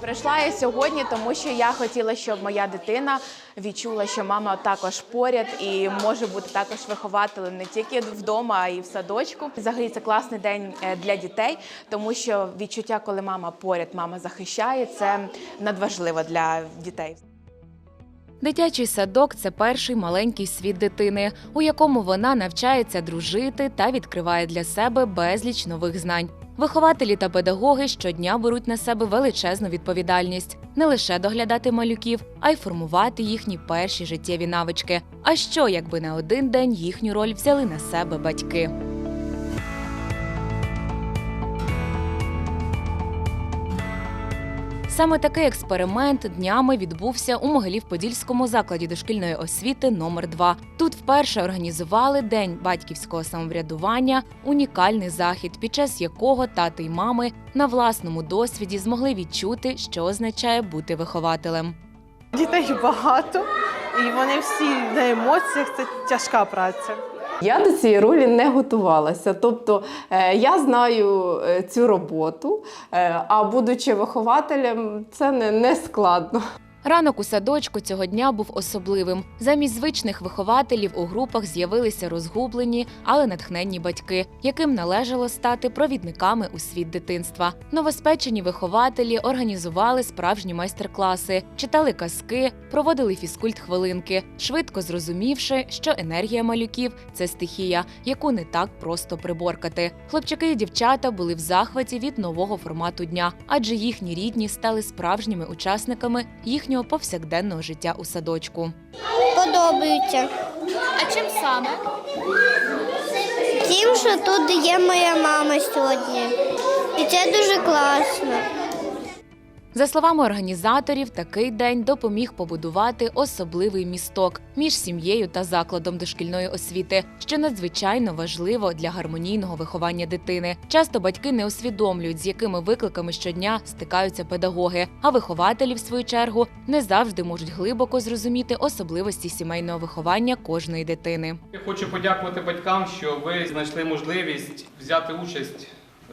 Прийшла я сьогодні, тому що я хотіла, щоб моя дитина відчула, що мама також поряд і може бути також вихователем не тільки вдома, а й в садочку. Взагалі це класний день е, для дітей, тому що відчуття, коли мама поряд, мама захищає, це надважливо для дітей. Дитячий садок це перший маленький світ дитини, у якому вона навчається дружити та відкриває для себе безліч нових знань. Вихователі та педагоги щодня беруть на себе величезну відповідальність не лише доглядати малюків, а й формувати їхні перші життєві навички. А що, якби на один день їхню роль взяли на себе батьки? Саме такий експеримент днями відбувся у Могилів-Подільському закладі дошкільної освіти номер 2 Тут вперше організували день батьківського самоврядування, унікальний захід, під час якого тати й мами на власному досвіді змогли відчути, що означає бути вихователем. Дітей багато, і вони всі на емоціях. Це тяжка праця. Я до цієї ролі не готувалася. Тобто е, я знаю е, цю роботу, е, а будучи вихователем, це не, не складно. Ранок у садочку цього дня був особливим. Замість звичних вихователів у групах з'явилися розгублені, але натхненні батьки, яким належало стати провідниками у світ дитинства. Новоспечені вихователі організували справжні майстер-класи, читали казки, проводили фізкульт-хвилинки, швидко зрозумівши, що енергія малюків це стихія, яку не так просто приборкати. Хлопчики і дівчата були в захваті від нового формату дня, адже їхні рідні стали справжніми учасниками їхнього повсякденного життя у садочку. Подобаються. А чим саме? Тим, що тут є моя мама сьогодні. І це дуже класно. За словами організаторів, такий день допоміг побудувати особливий місток між сім'єю та закладом дошкільної освіти, що надзвичайно важливо для гармонійного виховання дитини. Часто батьки не усвідомлюють, з якими викликами щодня стикаються педагоги, а вихователі, в свою чергу, не завжди можуть глибоко зрозуміти особливості сімейного виховання кожної дитини. Я хочу подякувати батькам, що ви знайшли можливість взяти участь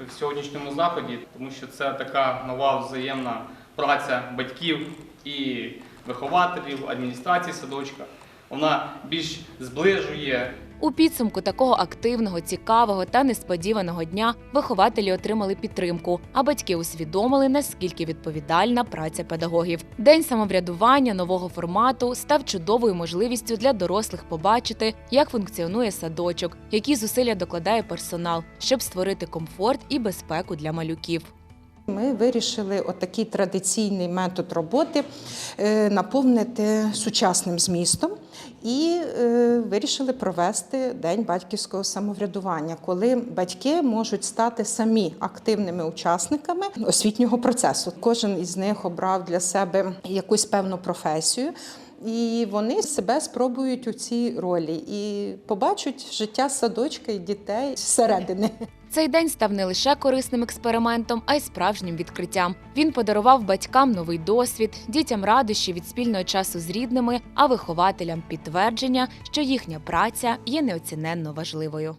в сьогоднішньому заході, тому що це така нова взаємна праця батьків і вихователів, адміністрації садочка. Вона більш зближує У підсумку такого активного, цікавого та несподіваного дня вихователі отримали підтримку, а батьки усвідомили, наскільки відповідальна праця педагогів. День самоврядування нового формату став чудовою можливістю для дорослих побачити, як функціонує садочок, які зусилля докладає персонал, щоб створити комфорт і безпеку для малюків. Ми вирішили отакий традиційний метод роботи е, наповнити сучасним змістом і е, вирішили провести День батьківського самоврядування, коли батьки можуть стати самі активними учасниками освітнього процесу. Кожен із них обрав для себе якусь певну професію. І вони себе спробують у цій ролі і побачать життя садочка і дітей зсередини. Цей день став не лише корисним експериментом, а й справжнім відкриттям. Він подарував батькам новий досвід, дітям радощі від спільного часу з рідними, а вихователям підтвердження, що їхня праця є неоціненно важливою.